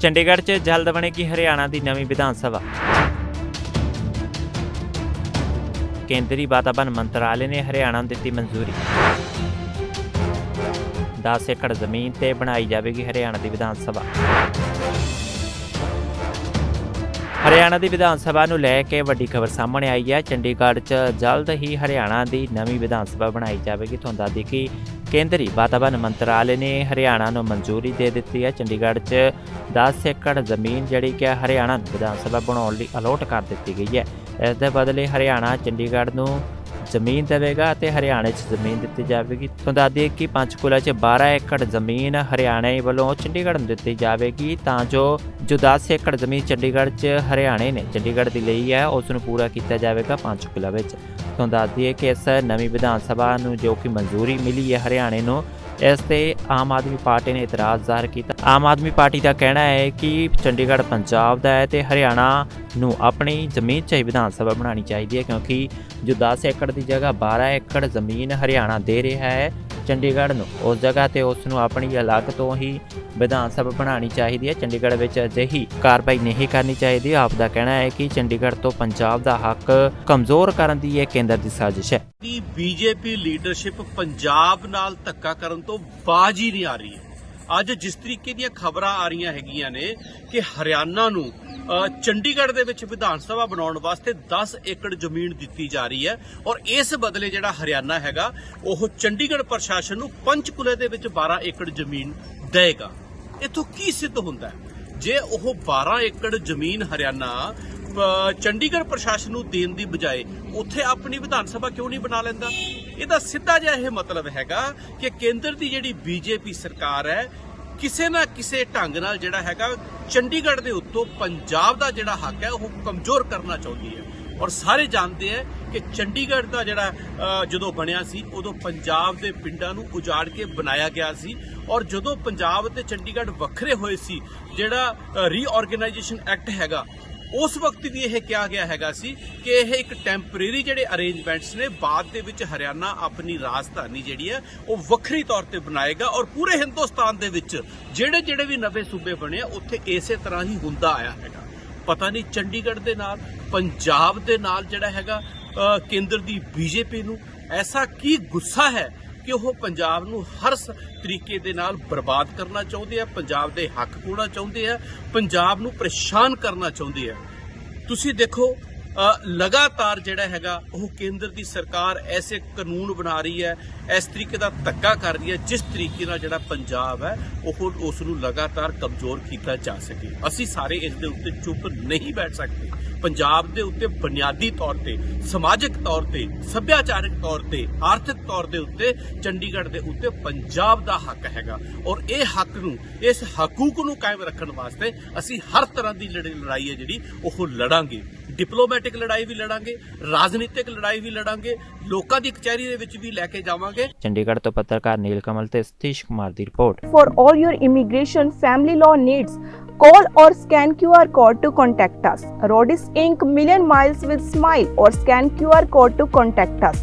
ਚੰਡੀਗੜ੍ਹ 'ਚ ਜਲਦ ਬਣੇਗੀ ਹਰਿਆਣਾ ਦੀ ਨਵੀਂ ਵਿਧਾਨ ਸਭਾ। ਕੇਂਦਰੀ ਵਾਤਾਵਰਣ ਮੰਤਰਾਲੇ ਨੇ ਹਰਿਆਣਾ ਨੂੰ ਦਿੱਤੀ ਮਨਜ਼ੂਰੀ। 10 ਏਕੜ ਜ਼ਮੀਨ ਤੇ ਬਣਾਈ ਜਾਵੇਗੀ ਹਰਿਆਣਾ ਦੀ ਵਿਧਾਨ ਸਭਾ। ਹਰਿਆਣਾ ਦੀ ਵਿਧਾਨ ਸਭਾ ਨੂੰ ਲੈ ਕੇ ਵੱਡੀ ਖਬਰ ਸਾਹਮਣੇ ਆਈ ਹੈ। ਚੰਡੀਗੜ੍ਹ 'ਚ ਜਲਦ ਹੀ ਹਰਿਆਣਾ ਦੀ ਨਵੀਂ ਵਿਧਾਨ ਸਭਾ ਬਣਾਈ ਜਾਵੇਗੀ। ਤੁਹਾਨੂੰ ਦੱਸ ਦਈਏ ਕਿ ਕੇਂਦਰੀ ਵਾਤਾਵਰਣ ਮੰਤਰਾਲੇ ਨੇ ਹਰਿਆਣਾ ਨੂੰ ਮਨਜ਼ੂਰੀ ਦੇ ਦਿੱਤੀ ਹੈ। ਚੰਡੀਗੜ੍ਹ 'ਚ 10 ਏਕੜ ਜ਼ਮੀਨ ਜਿਹੜੀ ਕਿ ਹਰਿਆਣਾ ਨੂੰ ਵਿਧਾਨ ਸਭਾ ਬਣਾਉਣ ਲਈ ਅਲੋਟ ਕਰ ਦਿੱਤੀ ਗਈ ਹੈ। ਇਸ ਦੇ ਬਦਲੇ ਹਰਿਆਣਾ ਚੰਡੀਗੜ੍ਹ ਨੂੰ ਜ਼ਮੀਨ ਦੇਵੇਗਾ ਅਤੇ ਹਰਿਆਣੇ 'ਚ ਜ਼ਮੀਨ ਦਿੱਤੀ ਜਾਵੇਗੀ। ਤੁਹਾਨੂੰ ਦੱਸ ਦਈਏ ਕਿ ਪੰਚਕੂਲਾ 'ਚ 12 ਏਕੜ ਜ਼ਮੀਨ ਹਰਿਆਣੇ ਵੱਲੋਂ ਚੰਡੀਗੜ੍ਹ ਨੂੰ ਦਿੱਤੀ ਜਾਵੇਗੀ, ਤਾਂ ਜੋ ਜੋ 10 ਏਕੜ ਜ਼ਮੀਨ ਚੰਡੀਗੜ੍ਹ 'ਚ ਹਰਿਆਣੇ ਨੇ, ਚੰਡੀਗੜ੍ਹ ਦੀ ਲਈ ਹੈ, ਉਸ ਨੂੰ ਪੂਰਾ ਕੀਤਾ ਜਾਵੇਗਾ ਪੰਚਕੂਲਾ ਵਿੱਚ। ਤੁਹਾਨੂੰ ਦੱਸ ਦਈਏ ਕਿ ਇਸ ਨਵੀਂ ਵਿਧਾਨ ਸਭਾ ਨੂੰ ਜੋ ਕਿ ਮਨਜ਼ੂਰੀ ਮਿਲੀ ਹੈ ਹਰਿਆਣੇ ਨੂੰ ਇਸ ਤੇ ਆਮ ਆਦਮੀ ਪਾਰਟੀ ਨੇ ਇਤਰਾਜ਼ ਜ਼ਾਹਰ ਕੀਤਾ ਆਮ ਆਦਮੀ ਪਾਰਟੀ ਦਾ ਕਹਿਣਾ ਹੈ ਕਿ ਚੰਡੀਗੜ੍ਹ ਪੰਜਾਬ ਦਾ ਹੈ ਤੇ ਹਰਿਆਣਾ ਨੂੰ ਆਪਣੀ ਜ਼ਮੀਨ 'ਚ ਹੀ ਵਿਧਾਨ ਸਭਾ ਬਣਾਉਣੀ ਚਾਹੀਦੀ ਹੈ ਕਿਉਂਕਿ ਜੋ 10 ਏਕੜ ਦੀ ਜਗ੍ਹਾ 12 ਏਕੜ ਜ਼ਮੀਨ ਹਰਿਆਣਾ ਦੇ ਰਿਹਾ ਹੈ ਚੰਡੀਗੜ੍ਹ ਨੂੰ। ਉਸ ਜਗ੍ਹਾ ਤੇ ਉਸ ਨੂੰ ਆਪਣੀ ਅਲੱਗ ਤੋਂ ਹੀ ਵਿਧਾਨ ਸਭਾ ਬਣਾਉਣੀ ਚਾਹੀਦੀ ਹੈ। ਚੰਡੀਗੜ੍ਹ ਵਿੱਚ ਅਜਿਹੀ ਕਾਰਵਾਈ ਨਹੀਂ ਕਰਨੀ ਚਾਹੀਦੀ। ਆਪ ਦਾ ਕਹਿਣਾ ਹੈ ਕਿ ਚੰਡੀਗੜ੍ਹ ਤੋਂ ਪੰਜਾਬ ਦਾ ਹੱਕ ਕਮਜ਼ੋਰ ਕਰਨ ਦੀ ਇਹ ਕੇਂਦਰ ਦੀ ਸਾਜ਼ਿਸ਼ ਹੈ। ਕਿ ਬੀਜੇਪੀ ਲੀਡਰਸ਼ਿਪ ਪੰਜਾਬ ਨਾਲ ਧੱਕਾ ਕਰਨ ਤੋਂ ਬਾਜ ਹੀ ਨਹੀਂ ਆ ਰਹੀ ਹੈ? ਅੱਜ ਜਿਸ ਤਰੀਕੇ ਦੀਆਂ ਖਬਰਾਂ ਆ ਰਹੀਆਂ ਹੈਗੀਆਂ ਨੇ ਕਿ ਹਰਿਆਣਾ ਨੂੰ ਚੰਡੀਗੜ੍ਹ ਦੇ ਵਿੱਚ ਵਿਧਾਨ ਸਭਾ ਬਣਾਉਣ ਵਾਸਤੇ 10 ਏਕੜ ਜ਼ਮੀਨ ਦਿੱਤੀ ਜਾ ਰਹੀ ਹੈ ਔਰ ਇਸ ਬਦਲੇ ਜਿਹੜਾ ਹਰਿਆਣਾ ਹੈਗਾ, ਉਹ ਚੰਡੀਗੜ੍ਹ ਪ੍ਰਸ਼ਾਸਨ ਨੂੰ ਪੰਚਕੁਲੇ ਦੇ ਵਿੱਚ 12 ਏਕੜ ਜ਼ਮੀਨ ਦੇਗਾ ਇਥੋਂ ਕੀ ਸਿੱਧ ਹੁੰਦਾ ਹੈ? ਜੇ ਉਹ 12 ਏਕੜ ਜ਼ਮੀਨ ਹਰਿਆਣਾ ਚੰਡੀਗੜ੍ਹ ਪ੍ਰਸ਼ਾਸਨ ਨੂੰ ਦੇਣ ਦੀ ਬਜਾਏ ਉੱਥੇ ਆਪਣੀ ਵਿਧਾਨ ਸਭਾ ਕਿਉਂ ਨਹੀਂ ਬਣਾ ਲੈਂਦਾ? ਇਹਦਾ ਸਿੱਧਾ ਜਿਹਾ ਇਹ ਮਤਲਬ ਹੈਗਾ ਕਿ ਕੇਂਦਰ ਦੀ ਜਿਹੜੀ ਬੀਜੇਪੀ ਸਰਕਾਰ ਹੈ, ਕਿਸੇ ਨਾ ਕਿਸੇ ਢੰਗ ਨਾਲ ਜਿਹੜਾ ਹੈਗਾ, ਚੰਡੀਗੜ੍ਹ ਦੇ ਉੱਤੋਂ ਪੰਜਾਬ ਦਾ ਜਿਹੜਾ ਹੱਕ ਹੈ, ਉਹ ਕਮਜ਼ੋਰ ਕਰਨਾ ਚਾਹੁੰਦੀ ਹੈ। ਔਰ ਸਾਰੇ ਜਾਣਦੇ ਹੈ ਕਿ ਚੰਡੀਗੜ੍ਹ ਦਾ ਜਿਹੜਾ ਜਦੋਂ ਬਣਿਆ ਸੀ, ਉਦੋਂ ਪੰਜਾਬ ਦੇ ਪਿੰਡਾਂ ਨੂੰ ਉਜਾੜ ਕੇ ਬਣਾਇਆ ਗਿਆ ਸੀ। ਔਰ ਜਦੋਂ ਪੰਜਾਬ ਤੇ ਚੰਡੀਗੜ੍ਹ ਵੱਖਰੇ ਹੋਏ ਸੀ, ਜਿਹੜਾ ਰੀਆਰਗੇਨਾਈਜੇਸ਼ਨ ਐਕਟ ਹੈਗਾ ਉਸ ਵਕਤ ਵੀ ਇਹ ਕਿਹਾ ਗਿਆ ਹੈਗਾ ਸੀ ਕਿ ਇਹ ਇੱਕ ਟੈਂਪਰੇਰੀ ਜਿਹੜੇ ਅਰੇਂਜਮੈਂਟਸ ਨੇ, ਬਾਅਦ ਦੇ ਵਿੱਚ ਹਰਿਆਣਾ ਆਪਣੀ ਰਾਜਧਾਨੀ ਜਿਹੜੀ ਹੈ, ਉਹ ਵੱਖਰੀ ਤੌਰ ਤੇ ਬਣਾਏਗਾ ਔਰ ਪੂਰੇ ਹਿੰਦੁਸਤਾਨ ਦੇ ਵਿੱਚ ਜਿਹੜੇ ਜਿਹੜੇ ਵੀ ਨਵੇਂ ਸੂਬੇ ਬਣੇ ਆ, ਉੱਥੇ ਇਸੇ ਤਰ੍ਹਾਂ ਹੀ ਹੁੰਦਾ ਆਇਆ ਹੈਗਾ। ਪਤਾ ਨਹੀਂ ਚੰਡੀਗੜ੍ਹ ਦੇ ਨਾਲ, ਪੰਜਾਬ ਦੇ ਨਾਲ ਜਿਹੜਾ ਹੈਗਾ ਕੇਂਦਰ ਦੀ ਬੀਜੇਪੀ ਨੂੰ, ਐਸਾ ਕੀ ਗੁੱਸਾ ਹੈ ਕਿ ਉਹ ਪੰਜਾਬ ਨੂੰ ਹਰ ਤਰੀਕੇ ਦੇ ਨਾਲ ਬਰਬਾਦ ਕਰਨਾ ਚਾਹੁੰਦੇ ਆ, ਪੰਜਾਬ ਦੇ ਹੱਕ ਖੋਣਾ ਚਾਹੁੰਦੇ ਆ, ਪੰਜਾਬ ਨੂੰ ਪਰੇਸ਼ਾਨ ਕਰਨਾ ਚਾਹੁੰਦੇ ਆ। ਤੁਸੀਂ ਦੇਖੋ ਲਗਾਤਾਰ ਜਿਹੜਾ ਹੈਗਾ, ਉਹ ਕੇਂਦਰ ਦੀ ਸਰਕਾਰ ਐਸੇ ਕਾਨੂੰਨ ਬਣਾ ਰਹੀ ਹੈ, ਇਸ ਤਰੀਕੇ ਦਾ ਧੱਕਾ ਕਰ ਰਹੀ ਹੈ, ਜਿਸ ਤਰੀਕੇ ਨਾਲ ਜਿਹੜਾ ਪੰਜਾਬ ਹੈ, ਉਹ ਉਸ ਨੂੰ ਲਗਾਤਾਰ ਕਮਜ਼ੋਰ ਕੀਤਾ ਜਾ ਸਕੇ। ਅਸੀਂ ਸਾਰੇ ਇਸ ਦੇ ਉੱਤੇ ਚੁੱਪ ਨਹੀਂ ਬੈਠ ਸਕਦੇ। ਪੰਜਾਬ ਦੇ ਉੱਤੇ ਬੁਨਿਆਦੀ ਤੌਰ ਤੇ, ਸਮਾਜਿਕ ਤੌਰ ਤੇ, ਸੱਭਿਆਚਾਰਕ ਤੌਰ ਤੇ, ਆਰਥਿਕ ਤੌਰ ਦੇ ਉੱਤੇ, ਚੰਡੀਗੜ੍ਹ ਦੇ ਉੱਤੇ ਪੰਜਾਬ ਦਾ ਹੱਕ ਹੈਗਾ। ਔਰ ਇਹ ਹੱਕ ਨੂੰ, ਇਸ ਹਕੂਕ ਨੂੰ ਕਾਇਮ ਰੱਖਣ ਵਾਸਤੇ ਅਸੀਂ ਹਰ ਤਰ੍ਹਾਂ ਦੀ ਲੜ- ਲੜਾਈ ਹੈ ਜਿਹੜੀ, ਉਹ ਲੜਾਂਗੇ। ਡਿਪਲੋਮੈਟਿਕ ਲੜਾਈ ਵੀ ਲੜਾਂਗੇ ਰਾਜਨੀਤਿਕ ਲੜਾਈ ਵੀ ਲੜਾਂਗੇ ਲੋਕਾਂ ਦੀ ਕਚਹਿਰੀ ਦੇ ਵਿੱਚ ਵੀ ਲੈ ਕੇ ਜਾਵਾਂਗੇ ਚੰਡੀਗੜ੍ਹ ਤੋਂ ਪੱਤਰਕਾਰ ਨੀਲ ਕਮਲ ਤੇ ਸਤੀਸ਼ ਕੁਮਾਰ ਦੀ report For all your immigration family law needs, call or scan QR code to contact us. Rodis Inc. Million Miles with Smile or scan QR code to contact us.